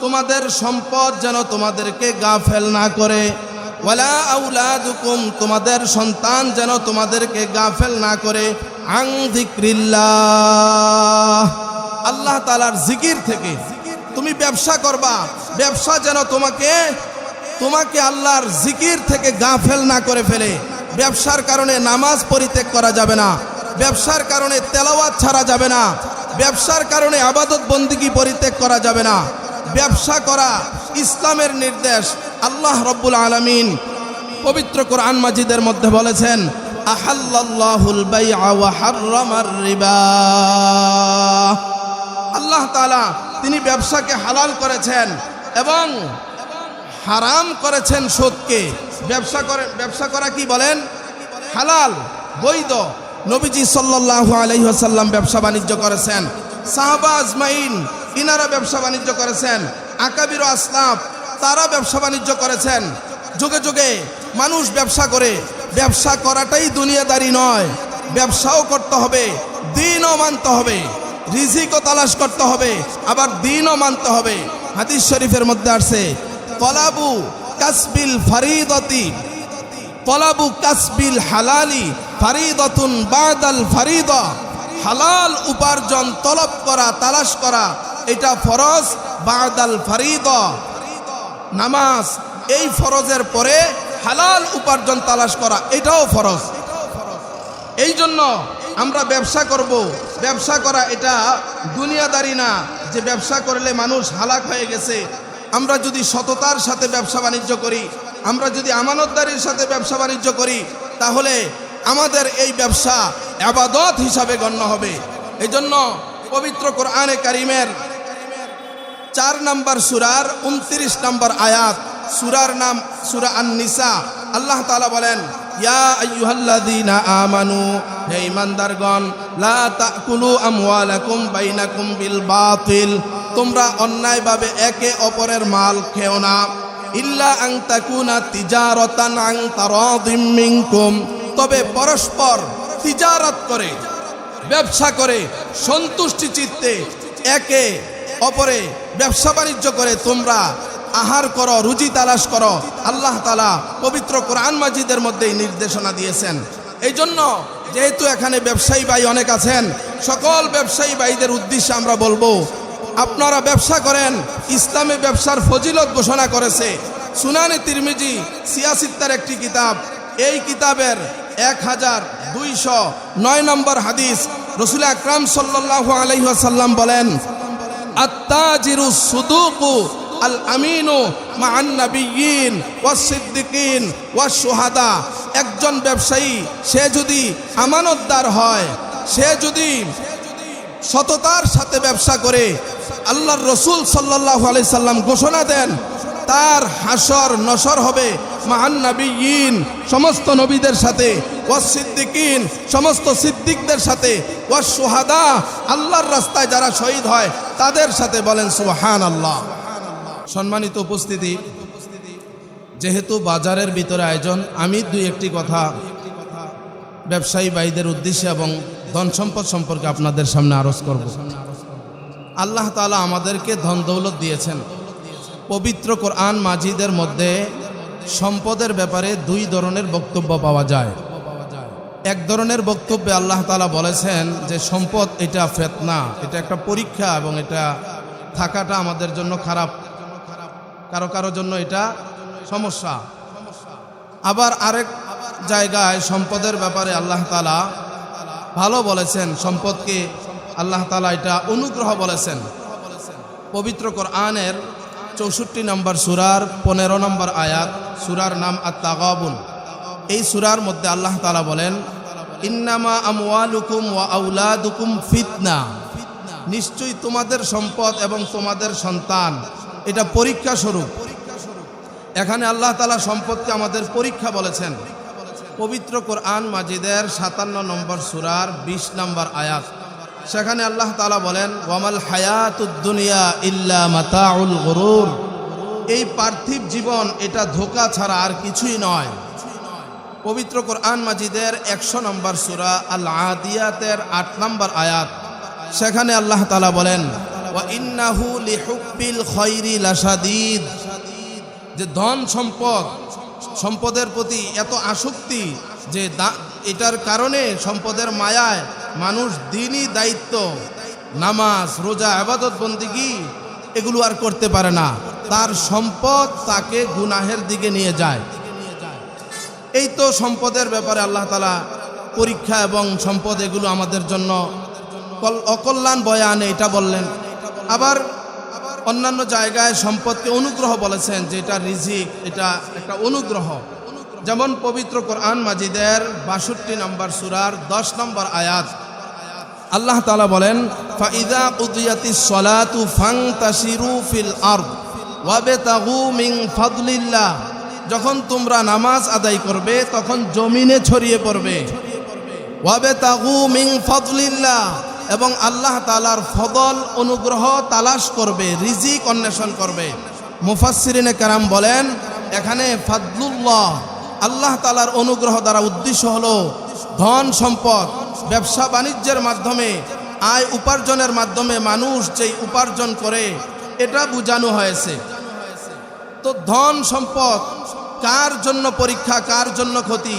তোমাদের সম্পদ যেন তোমাদেরকে গাফেল না করে তোমাদের সন্তান যেন তোমাদেরকে গাফেল না করে আং আল্লাহ তাআলার জিকির থেকে তুমি ব্যবসা করবা, ব্যবসা যেন তোমাকে তোমাকে আল্লাহর জিকির থেকে গাফেল না করে ফেলে। ব্যবসার কারণে নামাজ পরিত্যাগ করা যাবে না। ব্যবসার কারণে তেলাওয়াত ছাড়া যাবে না। ব্যবসার কারণে আবাদত বন্দিগি পরিত্যাগ করা যাবে না। ব্যবসা করা ইসলামের নির্দেশ। আল্লাহ রব্বুল আলমিন পবিত্র কোরআন মাজিদের মধ্যে বলেছেন আল্লাহ তিনি ব্যবসাকে হালাল করেছেন এবং হারাম করেছেন সুদকে ব্যবসা করে, ব্যবসা করা কি বলেন? হালাল, বৈধ। নবীজি সাল্লাল্লাহু আলাইহি ওয়াসাল্লাম ব্যবসা বাণিজ্য করেছেন। সাহাবা আজমাইন, ইনারা ব্যবসা বাণিজ্য করেছেন। আকাবির আসলাফ, তারা ব্যবসা বাণিজ্য করেছেন। যুগে যুগে মানুষ ব্যবসা করে। ব্যবসা করাটাই দুনিয়াদারি নয়। ব্যবসাও করতে হবে, দিনও মানতে হবে। রিজিকও তালাশ করতে হবে, আবার দিনও মানতে হবে। হাদিস শরীফের মধ্যে আসছে তলাবু কাসবিল ফারিদতি, তলাবু কাসবিল হালালি ফারিদতুন বাদাল ফারিদা। হালাল উপার্জন তলব করা, তালাশ করা, এটা ফরজ, বাদাল ফারিদা। নামাজ, এই ফরজের পরে হালাল উপার্জন তালাশ করা, এটাও ফরজ। এই জন্য আমরা ব্যবসা করব, ব্যবসা করা এটা দুনিয়াদারি না, যে ব্যবসা করলে মানুষ হালাক হয়ে গেছে আমরা যদি সততার সাথে ব্যবসা বাণিজ্য করি, আমরা যদি আমানতদারির সাথে ব্যবসা বাণিজ্য করি, তাহলে আমাদের এই ব্যবসা আবাদত হিসাবে গণ্য হবে। এই জন্য পবিত্র কোরআনে কারিমের চার নম্বর সুরার উনত্রিশ নম্বর আয়াত, সুরার নাম সুরা আন আল্লাহ তাআলা বলেন, ইয়া আমানু লা বিল তোমরা অন্যায়ভাবে একে অপরের মাল খেও না। ইল্লা আং তাকুনা তিজারাতান আং তারাদিম মিনকুম। তবে পরস্পর তিজারত করে, ব্যবসা করে, সন্তুষ্টি চিত্তে একে অপরে ব্যবসা বাণিজ্য করে তোমরা আহার করো, রুজি তালাশ করো। আল্লাহ তালা পবিত্র কোরআন মাজিদের মধ্যেই নির্দেশনা দিয়েছেন। এই জন্য যেহেতু এখানে ব্যবসায়ী ভাই অনেক আছেন, সকল ব্যবসায়ী ভাইদের উদ্দেশ্যে আমরা বলব আপনারা ব্যবসা করেন, ইসলামে ব্যবসার ফজিলত ঘোষণা করেছে। সুনানি তিরমিজি সিয়াসিত্তার একটি কিতাব। এই কিতাবের এক হাজার দুইশো নয় নম্বর হাদিস রসুল আকরাম সাল্লাল্লাহু আলাইহি ওয়াসাল্লাম বলেন সুদুকু আল আমিনু ওয়াস শুহাদা একজন ব্যবসায়ী, সে যদি আমানতদার হয়, সে যদি সততার সাথে ব্যবসা করে আল্লাহর রসুল সাল্লাল্লাহু আলাইহি সাল্লাম ঘোষণা দেন, তার হাসর নসর হবে মহান সমস্ত নবীদের সাথে, ওয়াস সিদ্দিকিন, সমস্ত সিদ্দিকদের সাথে, ওয়াস সুহাদা, আল্লাহর রাস্তায় যারা শহীদ হয়, তাদের সাথে বলেন সুহান আল্লাহ সম্মানিত উপস্থিতি, যেহেতু বাজারের ভিতরে আয়োজন, আমি দুই একটি কথা ব্যবসায়ী ভাইদের উদ্দেশ্যে এবং ধন সম্পদ সম্পর্কে আপনাদের সামনে আরজ করব। আল্লাহ তালা আমাদেরকে ধন দৌলত দিয়েছেন। পবিত্র কোরআন মাজিদের মধ্যে সম্পদের ব্যাপারে দুই ধরনের বক্তব্য পাওয়া যায়। এক ধরনের বক্তব্যে আল্লাহ তালা বলেছেন যে সম্পদ এটা ফেতনা, এটা একটা পরীক্ষা এবং এটা থাকাটা আমাদের জন্য খারাপ। কারও কারও জন্য এটা সমস্যা। আবার আরেক জায়গায় সম্পদের ব্যাপারে আল্লাহ তালা ভালো বলেছেন, সম্পদকে আল্লাহ তালা এটা অনুগ্রহ বলেছেন। পবিত্র কোরআনের চৌষট্টি নম্বর সুরার পনেরো নম্বর আয়াত, সুরার নাম আত্মাগাবুন এই সুরার মধ্যে আল্লাহ তালা বলেন, ইন্নামা আমওয়ালুকুম ওয়া আউলাদুকুম ফিতনা। নিশ্চয়ই তোমাদের সম্পদ এবং তোমাদের সন্তান, এটা পরীক্ষা স্বরূপ। এখানে আল্লাহ তালা সম্পদকে আমাদের পরীক্ষা বলেছেন। পবিত্র কোরআন মাজিদের সাতান্ন নম্বর সুরার ২০ নম্বর আয়াত। সেখানে আল্লাহ তালা বলেন, ওয়ামাল হায়াতুদ্দুনিয়া ইল্লা মাতাউল গরুর। এই পার্থিব জীবন এটা ধোকা ছাড়া আর কিছুই নয়। পবিত্র কোরআন মাজিদের একশো নম্বর সুরা আল আদিয়াতের আট নম্বর আয়াত। সেখানে আল্লাহ তালা বলেন যে ধন সম্পদ, সম্পদের প্রতি এত আসক্তি যে এটার কারণে সম্পদের মায়ায় মানুষ দিনই দায়িত্ব, নামাজ, রোজা, আবাদত, বন্দিগি, এগুলো আর করতে পারে না। তার সম্পদ তাকে গুনাহের দিকে নিয়ে যায়। এই তো সম্পদের ব্যাপারে আল্লাহ তালা পরীক্ষা এবং সম্পদ এগুলো আমাদের জন্য কল- অকল্যাণ বয়ানে এটা বললেন। আবার অন্যান্য জায়গায় সম্পদকে অনুগ্রহ বলেছেন যে এটা রিজিক, এটা একটা অনুগ্রহ। যেমন পবিত্র কোরআন মাজিদের বাষট্টি নম্বর সুরার দশ নম্বর আয়াত। আল্লাহ তালা বলেন, ফাইদা উদিয়াতি সলাতু ফাং তাসিরু ফিল আর্দ ওয়াবে তাগু মিং ফাদলিল্লাহ। যখন তোমরা নামাজ আদায় করবে, তখন জমিনে ছড়িয়ে পড়বে। ওয়াবে তাগু মিং ফাদলিল্লাহ। এবং আল্লাহ তালার ফদল, অনুগ্রহ তালাশ করবে, রিজিক অন্বেষণ করবে। মুফাসসিরিনে কারাম বলেন, এখানে ফাদলুল্লাহ। আল্লাহ তালার অনুগ্রহ দ্বারা উদ্দেশ্য হল ধন সম্পদ, ব্যবসা বাণিজ্যের মাধ্যমে, আয় উপার্জনের মাধ্যমে মানুষ যেই উপার্জন করে, এটা বোঝানো হয়েছে। তো ধন সম্পদ কার জন্য পরীক্ষা, কার জন্য ক্ষতি,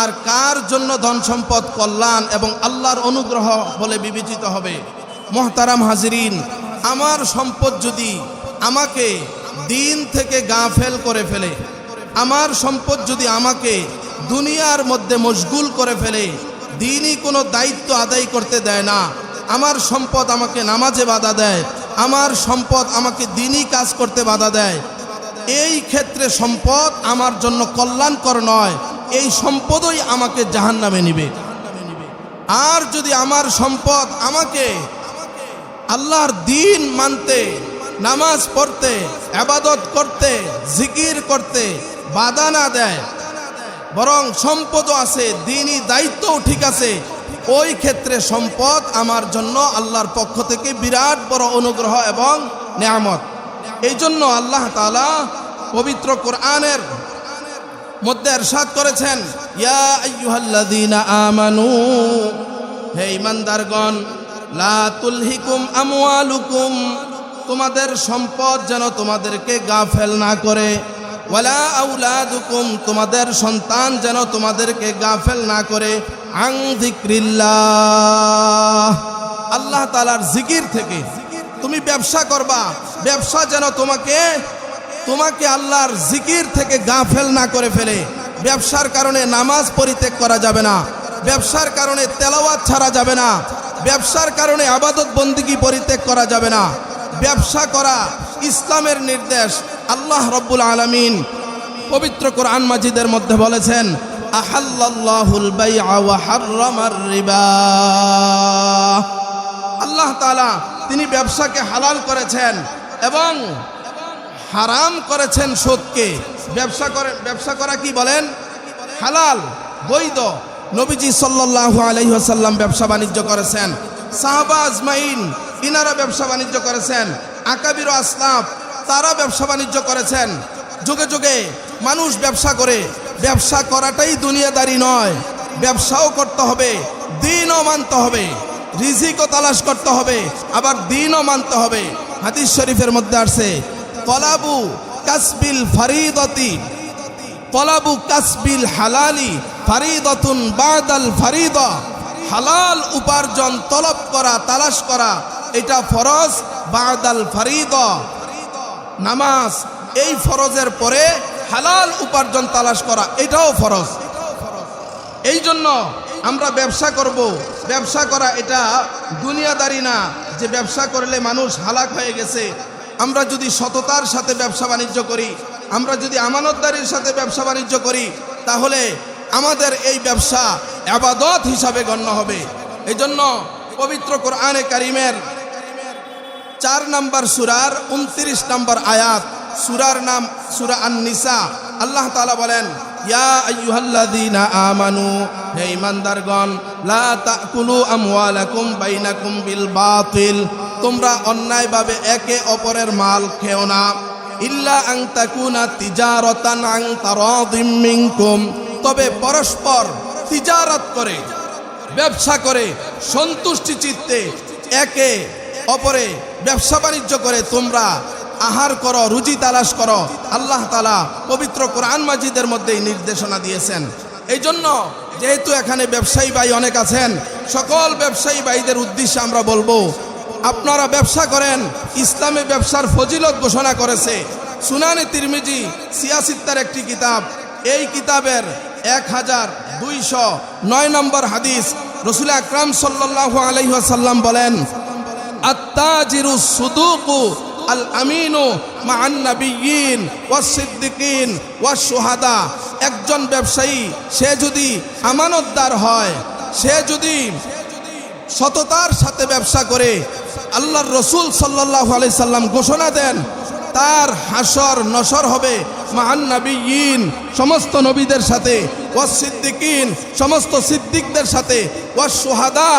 আর কার জন্য ধন সম্পদ কল্যাণ এবং আল্লাহর অনুগ্রহ বলে বিবেচিত হবে? মোহতারাম হাজিরিন, আমার সম্পদ যদি আমাকে দিন থেকে গা ফেল করে ফেলে আমার সম্পদ যদি আমাকে দুনিয়ার মধ্যে মশগুল করে ফেলে, দিনই কোনো দায়িত্ব আদায় করতে দেয় না। আমার সম্পদ আমাকে নামাজে বাধা দেয়, আমার সম্পদ আমাকে দিনই কাজ করতে বাধা দেয়। এই ক্ষেত্রে সম্পদ আমার জন্য কল্যাণকর নয়, এই সম্পদই আমাকে জাহান নামে নিবে। আর যদি আমার সম্পদ আমাকে আল্লাহর দিন মানতে, নামাজ পড়তে, আবাদত করতে, জিকির করতে বাধা না দেয়। বরং সম্পদও আছে, দিনই দায়িত্বও ঠিক আছে। ওই ক্ষেত্রে সম্পদ আমার জন্য আল্লাহর পক্ষ থেকে বিরাট বড় অনুগ্রহ এবং নেয়ামত। এই জন্য আল্লাহ তাআলা পবিত্র কোরআনের মধ্যে এরশাদ করেছেন, ইয়া আমানু, হে ইমানদারগণ তোমাদের সম্পদ যেন তোমাদেরকে গাফেল না করে। ওয়ালা আউলাদুকুম, তোমাদের সন্তান যেন তোমাদেরকে গাফেল না করে। আং আল্লাহ তালার জিকির থেকে তুমি ব্যবসা করবা, ব্যবসা যেন তোমাকে তোমাকে আল্লাহর জিকির থেকে গাফেল না করে ফেলে। ব্যবসার কারণে নামাজ পরিত্যাগ করা যাবে না, ব্যবসার কারণে তেলাওয়াত ছাড়া যাবে না, ব্যবসার কারণে আবাদত বন্দিগি পরিত্যাগ করা যাবে না। ব্যবসা করা ইসলামের নির্দেশ আল্লাহ রব্বুল আলমিন পবিত্র কোরআন মাজিদের মধ্যে বলেছেন আল্লাহ তিনি ব্যবসাকে হালাল করেছেন এবং হারাম করেছেন সুদকে। ব্যবসা করে ব্যবসা করা কি বলেন? হালাল, বৈধ। নবীজি সাল্লাল্লাহু আলাইহি ওয়াসাল্লাম ব্যবসা বাণিজ্য করেছেন। সাহাবা আজমাইন, ইনারা ব্যবসা বাণিজ্য করেছেন। আকাবির আসলাফ তারা ব্যবসা বাণিজ্য করেছেন। যুগে যুগে মানুষ ব্যবসা করে। ব্যবসা করাটাই দুনিয়াদারি নয়। ব্যবসাও করতে হবে, দিনও মানতে হবে, রিজিকও তালাশ করতে হবে, আবার দিনও মানতে হবে। হাদিস শরীফের মধ্যে আসছে কলাবু কাসবিল ফারিদতি কলাবু কাসবিল হালালি ফারিদতুন বাদাল ফারিদা। হালাল উপার্জন, তলব করা, তালাশ করা, এটা ফরজ, বাদাল ফারিদা। নামাজ, এই ফরজের পরে হালাল উপার্জন তালাশ করা, এটাও ফরজ। এই জন্য আমরা ব্যবসা করব। ব্যবসা করা এটা দুনিয়াদারি না, যে ব্যবসা করলে মানুষ হালাক হয়ে গেছে। আমরা যদি সততার সাথে ব্যবসা বাণিজ্য করি, আমরা যদি আমানতদারির সাথে ব্যবসা বাণিজ্য করি, তাহলে আমাদের এই ব্যবসা আবাদত হিসাবে গণ্য হবে। এই জন্য পবিত্র কোরআনে কারিমের চার নম্বর সুরার উনত্রিশ নম্বর আয়াত। সুরার নাম সুরা আননিসা। আল্লাহ তালা বলেন, ইয়া আইয়ুহাল্লাযীনা আমানু তোমরা অন্যায়ভাবে একে অপরের মাল খেও না। ইল্লা আং তবে পরস্পর তিজারত করে, ব্যবসা করে, সন্তুষ্টি চিত্তে একে অপরে ব্যবসা বাণিজ্য করে, তোমরা আহার করো, রুজি তালাশ করো। আল্লাহ তালা পবিত্র কোরআন মাজিদের মধ্যেই নির্দেশনা দিয়েছেন। এই জন্য যেহেতু এখানে ব্যবসায়ী ভাই অনেক আছেন, সকল ব্যবসায়ী ভাইদের উদ্দেশ্যে আমরা বলব, আপনারা ব্যবসা করেন, ইসলামে ব্যবসার ফজিলত ঘোষণা করেছে। সুনানি তিরমিজি সিয়াসিত্তার একটি কিতাব, এই কিতাবের এক হাজার দুইশো নয় নম্বর হাদিস রসুল আকরাম সাল্লাহ আলহিহাসাল্লাম বলেন সুদুকু একজন ব্যবসায়ী, সে যদি আমানতদার হয়, সে যদি সততার সাথে ব্যবসা করে, আল্লাহর রসুল সাল্লাহ আলি সাল্লাম ঘোষণা দেন, তার হাসর নসর হবে মহান নবীন, সমস্ত নবীদের সাথে ওয়াস সিদ্দিকিন, সমস্ত সিদ্দিকদের সাথে ওয়াস সুহাদা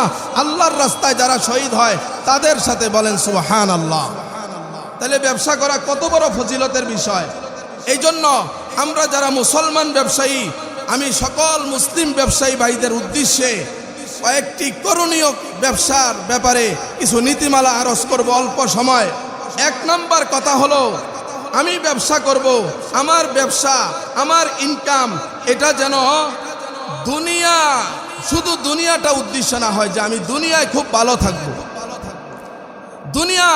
আল্লাহর রাস্তায় যারা শহীদ হয়, তাদের সাথে বলেন সুহান আল্লাহ তাহলে ব্যবসা করা কত বড় ফজিলতের বিষয়। এই জন্য আমরা যারা মুসলমান ব্যবসায়ী, আমি সকল মুসলিম ব্যবসায়ী ভাইদের উদ্দেশ্যে কয়েকটি করণীয় ব্যবসার ব্যাপারে কিছু নীতিমালা আরজ করব অল্প সময়। এক নম্বর কথা হলো আমি ব্যবসা করব, আমার ব্যবসা, আমার ইনকাম এটা যেন দুনিয়া, শুধু দুনিয়াটা উদ্দেশ্য না হয় যে আমি দুনিয়ায় খুব ভালো থাকব। দুনিয়া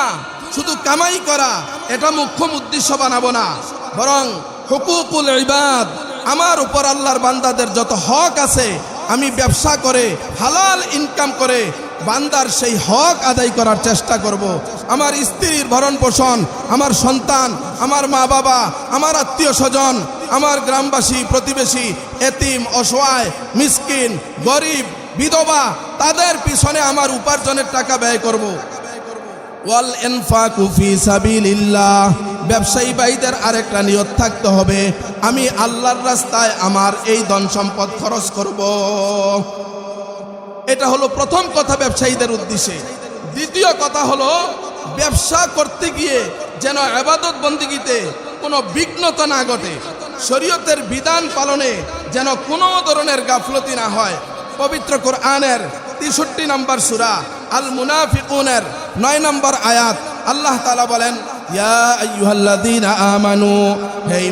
শুধু কামাই করা, এটা মুখ্যম উদ্দেশ্য বানাবো না। বরং হুকুকুল ইবাদ, আমার উপর আল্লাহর বান্দাদের যত হক আছে আমি ব্যবসা করে, হালাল ইনকাম করে, বান্দার সেই হক আদায় করার চেষ্টা করব। আমার স্ত্রীর ভরণ পোষণ, আমার সন্তান, আমার মা বাবা, আমার আত্মীয় স্বজন, আমার গ্রামবাসী, প্রতিবেশী, এতিম, অসহায়, মিসকিন, গরিব, বিধবা, তাদের পিছনে আমার উপার্জনের টাকা ব্যয় করব। ওয়াল এনফাকু ফি সাবিলিল্লাহ। ব্যবসায়ী ভাইদের আরেকটা নিয়ত থাকতে হবে, আমি আল্লাহর রাস্তায় আমার এই ধন সম্পদ খরচ করব। এটা হলো প্রথম কথা ব্যবসায়ীদের উদ্দেশ্যে। দ্বিতীয় কথা হলো, ব্যবসা করতে গিয়ে যেন আবাদত বন্দিগিতে কোনো বিঘ্নতা না ঘটে, শরীয়তের বিধান পালনে যেন কোনো ধরনের গাফলতি না হয়। পবিত্র কোরআনের তেষট্টি নম্বর সুরা আল মুনাফিকুনের নয় নম্বর আয়াত। আল্লাহ তালা বলেন হে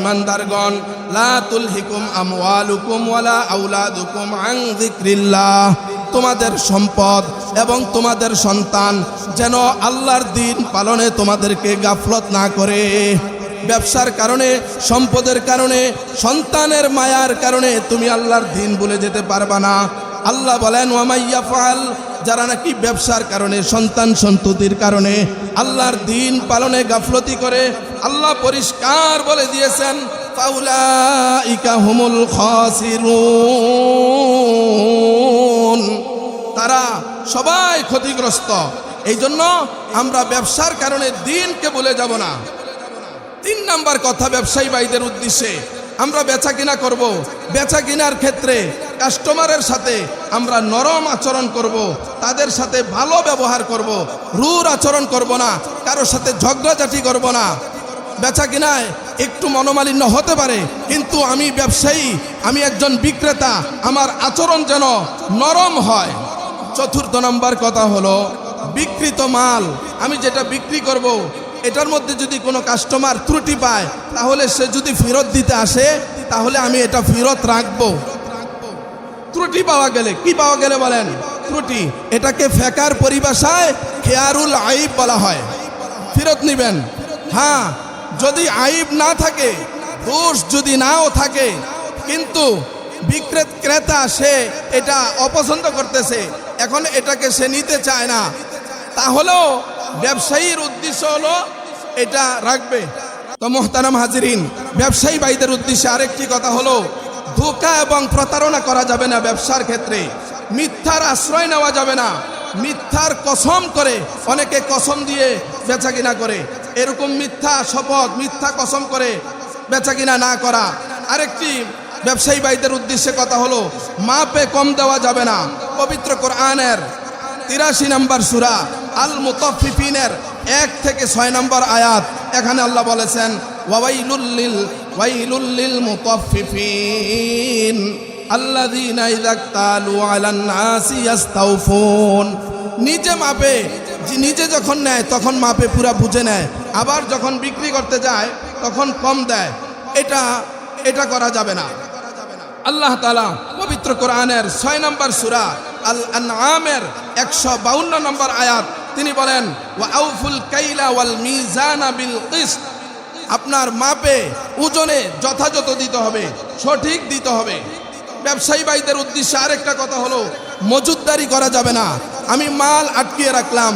যিকরিল্লাহ। তোমাদের সম্পদ এবং তোমাদের সন্তান যেন আল্লাহর দিন পালনে তোমাদেরকে গাফলত না করে। ব্যবসার কারণে, সম্পদের কারণে, সন্তানের মায়ার কারণে তুমি আল্লাহর দিন বলে যেতে পারবা না। আল্লাহ বলেন ওয়ামাইয়া ফাল যারা নাকি ব্যবসার কারণে, সন্তান সন্ততির কারণে আল্লাহর দিন পালনে গাফলতি করে, আল্লাহ পরিষ্কার বলে দিয়েছেন তারা সবাই ক্ষতিগ্রস্ত। এই জন্য আমরা ব্যবসার কারণে দিনকে বলে যাব না। তিন নাম্বার কথা, ব্যবসায়ী ভাইদের উদ্দেশ্যে। আমরা বেচা কিনা করব। বেচা কিনার ক্ষেত্রে কাস্টমারের সাথে আমরা নরম আচরণ করব, তাদের সাথে ভালো ব্যবহার করব, রুর আচরণ করব না, কারোর সাথে ঝগড়াঝাটি করব না। বেচা কিনায় একটু মনোমালিন্য হতে পারে, কিন্তু আমি ব্যবসায়ী, আমি একজন বিক্রেতা, আমার আচরণ যেন নরম হয়। চতুর্থ নম্বর কথা হলো বিকৃত মাল। আমি যেটা বিক্রি করব, এটার মধ্যে যদি কোনো কাস্টমার ত্রুটি পায়, তাহলে সে যদি ফেরত দিতে আসে, তাহলে আমি এটা ফেরত রাখব। ত্রুটি পাওয়া গেলে, কি পাওয়া গেলে বলেন? ত্রুটি। এটাকে ফেকার পরিভাষায় খেয়ারুল আইব বলা হয়। ফেরত নিবেন। হ্যাঁ যদি আইব না থাকে দোষ যদি নাও থাকে, কিন্তু বিক্রেত ক্রেতা সে এটা অপছন্দ করতেছে, এখন এটাকে সে নিতে চায় না, তাহলেও ব্যবসায়ীর উদ্দেশ্য হলো এটা রাখবে। তো মোহতারাম হাজিরিন, ব্যবসায়ী ভাইদের উদ্দেশ্যে আরেকটি কথা হলো ধোকা এবং প্রতারণা করা যাবে না ব্যবসার ক্ষেত্রে। মিথ্যার আশ্রয় নেওয়া যাবে না। মিথ্যার কসম করে অনেকে কসম দিয়ে বেচা কিনা করে। এরকম মিথ্যা শপথ মিথ্যা কসম করে বেচা কিনা না করা। আরেকটি ব্যবসায়ী ভাইদের উদ্দেশ্যে কথা হলো, মাপে কম দেওয়া যাবে না। পবিত্র কোরআনের তিরাশি নম্বর সুরা আল মুতফিফিনের এক থেকে ছয় নম্বর আয়াত। এখানে আল্লাহ বলেছেন ওয়াবাইলুল্লিল ওয়াইলুল লিল মুতাফফিফিন আল্লাযীনা ইযা ইক্তালু আলান নাসি ইস্তাউফুন নিজে মাপে নিজে যখন নেয়, তখন মাপে পুরা বুঝে নেয়। আবার যখন বিক্রি করতে যায়, তখন কম দেয়। এটা এটা করা যাবে না। আল্লাহ তালা পবিত্র কোরআনের ছয় নম্বর সুরা আল আনআমের একশো বাউন্ন নম্বর আয়াত, তিনি বলেন, ওয়া আউফুল কাইলা ওয়াল মিজানা বিল কিসত। আপনার মাপে ওজনে যথাযথ দিতে হবে, সঠিক দিতে হবে। ব্যবসায়ী ভাইদের উদ্দেশ্যে আরেকটা কথা হলো মজুদদারি করা যাবে না। আমি মাল আটকিয়ে রাখলাম,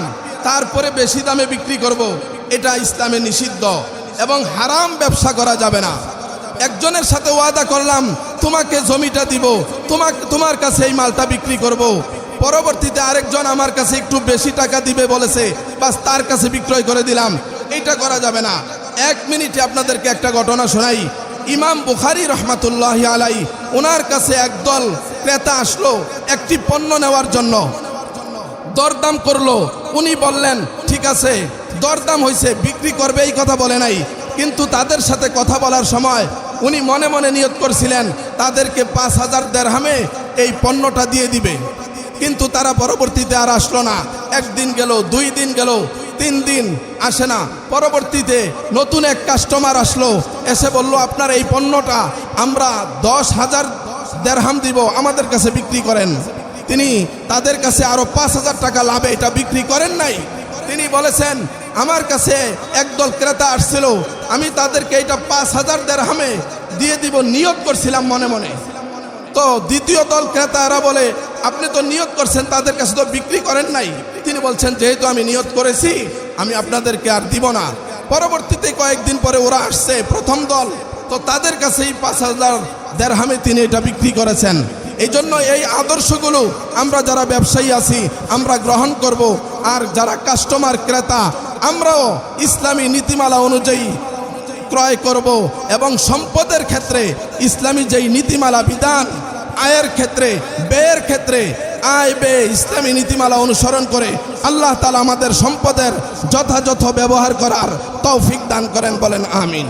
তারপরে বেশি দামে বিক্রি করব, এটা ইসলামে নিষিদ্ধ এবং হারাম ব্যবসা করা যাবে না। একজনের সাথে ওয়াদা করলাম, তোমাকে জমিটা দিব, তোমাকে, তোমার কাছে এই মালটা বিক্রি করব। পরবর্তীতে আরেকজন আমার কাছে একটু বেশি টাকা দিবে বলেছে, বাস তার কাছে বিক্রয় করে দিলাম, এটা করা যাবে না। এক মিনিটে আপনাদেরকে একটা ঘটনা শোনাই। ইমাম বুখারি রহমাতুল্লাহ আলাই ওনার কাছে একদল ক্রেতা আসলো একটি পণ্য নেওয়ার জন্য। দরদাম করল। উনি বললেন, ঠিক আছে, দরদাম হয়েছে বিক্রি করবে এই কথা বলে নাই। কিন্তু তাদের সাথে কথা বলার সময় উনি মনে মনে নিয়ত করছিলেন, তাদেরকে পাঁচ হাজার দেড়হামে এই পণ্যটা দিয়ে দিবে। কিন্তু তারা পরবর্তীতে আর আসলো না। একদিন গেল, দুই দিন গেল তিন দিন আসে না। পরবর্তীতে নতুন এক কাস্টমার আসলো, এসে বলল, আপনার এই পণ্যটা আমরা দশ হাজার দেড়হাম দিব, আমাদের কাছে বিক্রি করেন। তিনি, তাদের কাছে আরও পাঁচ হাজার টাকা লাভে এটা বিক্রি করেন নাই? তিনি বলেছেন, আমার কাছে একদল ক্রেতা আসছিল, আমি তাদেরকে এটা পাঁচ হাজার দেড়হামে দিয়ে দিব, নিয়োগ করছিলাম মনে মনে। তো দ্বিতীয় দল ক্রেতারা বলে, আপনি তো নিয়োগ করছেন, তাদের কাছে তো বিক্রি করেন নাই। তিনি বলছেন, যেহেতু আমি নিয়োগ করেছি, আমি আপনাদেরকে আর দিব না। পরবর্তীতে কয়েকদিন পরে ওরা আসছে, প্রথম দল। তো তাদের কাছে এই পাঁচ হাজার দেড়হামে তিনি এটা বিক্রি করেছেন। এই জন্য এই আদর্শগুলো আমরা যারা ব্যবসায়ী আছি, আমরা গ্রহণ করব। আর যারা কাস্টমার ক্রেতা, আমরাও ইসলামী নীতিমালা অনুযায়ী ক্রয় করব এবং সম্পদের ক্ষেত্রে ইসলামী যেই নীতিমালা বিধান, আয়ের ক্ষেত্রে, ব্যয়ের ক্ষেত্রে আয় ব্যয় ইসলামী নীতিমালা অনুসরণ করে আল্লাহ তালা আমাদের সম্পদের যথাযথ ব্যবহার করার তৌফিক দান করেন বলেন, আমিন।